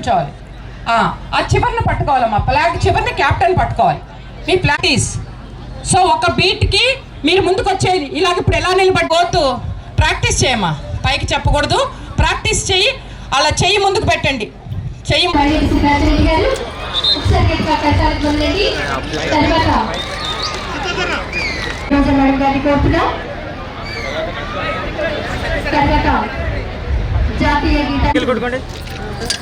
నుంచోవాలి ఆ, చివరిని పట్టుకోవాలమ్మా. Flag చివరిని captain పట్టుకోవాలి. మీ practice so ఒక బీట్కి మీరు ముందుకు వచ్చేది ఇలాగ ఇప్పుడు ఎలా నిలబడిపోతూ ప్రాక్టీస్ చేయమ్మా. పైకి చెప్పకూడదు. ప్రాక్టీస్ చెయ్యి అలా చెయ్యి ముందుకు పెట్టండి. చెయ్యి జాతీయ గీతం అలాగే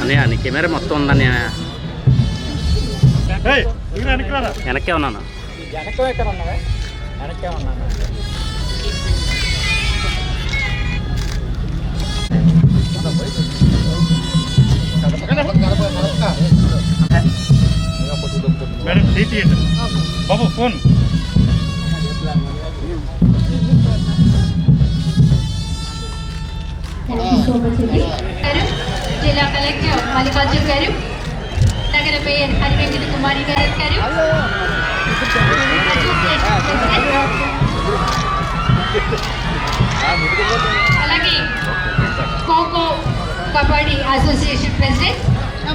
అన్నయ్య నీ కెమెరా మొత్తం ఇక్కడ వెనక్కి రారా. వెనక్కే ఉన్నాను? మేడం సీట్ బాబు ఫోన్. జిల్లా కలెక్టర్ మల్లికార్జున్ గారు నగర మేయర్ హరివెంకట కుమారి గారు గారు అలాగే ఖోఖో కబడ్డీ అసోసియేషన్ ప్రెసిడెంట్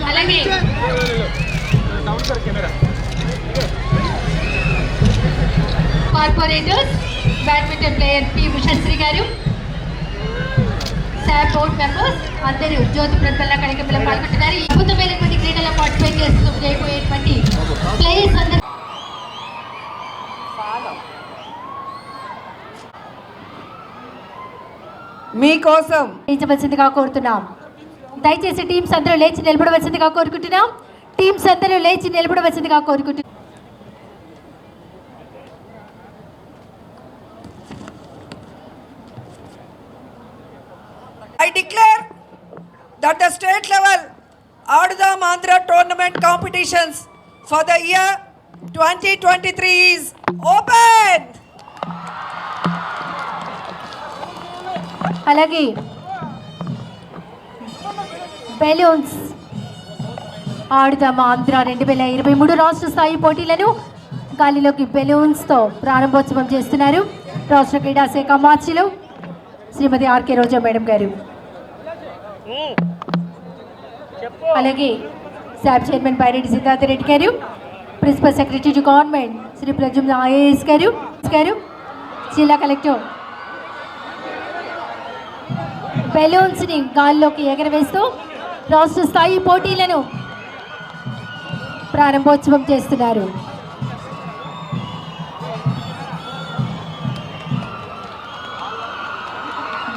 అలాగే corporators badminton player P. Bhushan Shri గారు శాప్ బోర్డ్ మెంబర్స్ అందరూ జ్యోతి ప్రతిఫల కార్యక్రమంలో పాల్గొంటున్నారు. అద్భుతమైనటువంటి క్రీడలో పార్టిసిపేట్ చేస్తూ చేయబోయేటువంటి ప్లేయర్స్ అందరూ మీకోసం చేయించవలసిందిగా కోరుతున్నాం. దయచేసి టీమ్స్ అందరూ లేచి నిలబడవలసిందిగా కోరుకుంటున్నాం. టీమ్స్ అందరూ లేచి నిలబడవలసిందిగా కోరుకుంటున్నాం. I declare that the state level Adudam Andhra tournament competitions for the year 2023 is open. అలాగే బెలూన్స్ ఆడుదాం ఆంధ్ర రెండు వేల ఇరవై మూడు రాష్ట్ర స్థాయి పోటీలను గాలిలోకి బెలూన్స్తో ప్రారంభోత్సవం చేస్తున్నారు రాష్ట్ర క్రీడా మార్చిలో శ్రీమతి ఆర్కే రోజా మేడం గారు అలాగే శాప్ చైర్మన్ పైరెడ్డి సిద్ధార్థ రెడ్డి గారు principal secretary to government Shri ప్రజుమ్ IAS గారు గారు జిల్లా కలెక్టర్. బెలూన్స్ని గాల్లోకి ఎగరవేస్తూ రాష్ట్ర స్థాయి పోటీలను ప్రారంభోత్సవం చేస్తున్నారు.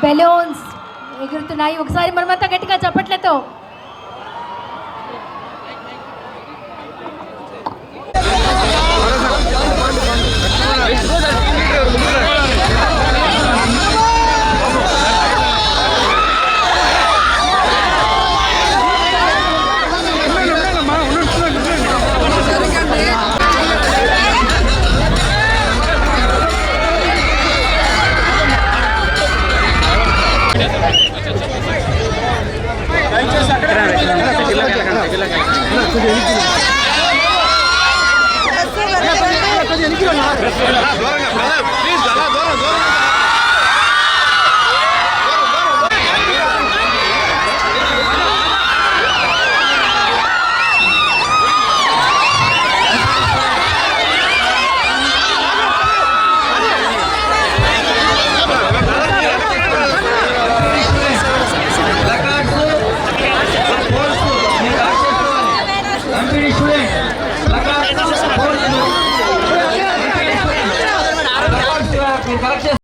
బెలూన్స్ ఎగురుతున్నాయి. ఒకసారి మనమంతా గట్టిగా చప్పట్లతో. എനിക്ക് വേണം